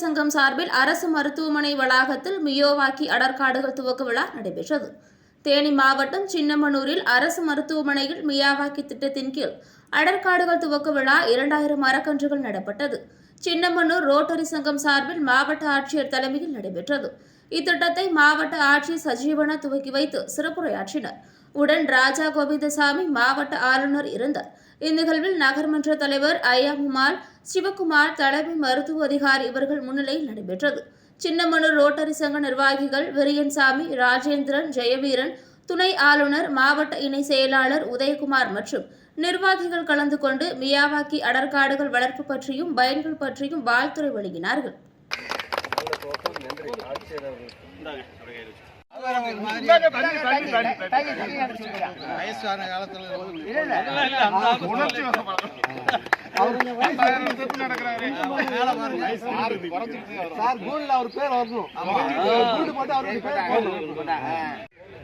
சங்கம் சார்பில் அரசு மருத்துவமனை வளாகத்தில் மியோவாக்கி அடற்காடுகள் துவக்க விழா நடைபெற்றது. தேனி மாவட்டம் சின்னமனூரில் அரசு மருத்துவமனையில் மியாவாக்கி திட்டத்தின் கீழ் அடற்காடுகள் துவக்க விழா இரண்டாயிரம் மரக்கன்றுகள் நடப்பட்டது. சின்னமனூர் ரோட்டரி சங்கம் சார்பில் மாவட்ட ஆட்சியர் தலைமையில் நடைபெற்றது. இத்திட்டத்தை மாவட்ட ஆட்சியர் சஜீவன துவக்கி வைத்து சிறப்புரையாற்றினர். உடன் ராஜா கோவிந்தசாமி மாவட்ட ஆளுநர் இருந்தார். இந்நிகழ்வில் நகர்மன்ற தலைவர் ஐயாமுமால் சிவகுமார் தலைமை மருத்துவ அதிகாரி இவர்கள் முன்னிலையில் நடைபெற்றது. சின்னமனூர் ரோட்டரி சங்க நிர்வாகிகள் விரியன்சாமி ராஜேந்திரன் ஜெயவீரன் துணை ஆளுநர் மாவட்ட இணை செயலாளர் உதயகுமார் மற்றும் நிர்வாகிகள் கலந்து கொண்டு மியாவாக்கி அடற்காடுகள் வளர்ப்பு பற்றியும் பயன்கள் பற்றியும் வாழ்த்துறை வழங்கினார்கள். வயசான காலத்துல மேல பாருங்க சார் கூகுள்ல அவர் பேர் வரணும். கூட்டு போட்டு அவருக்கு பேர்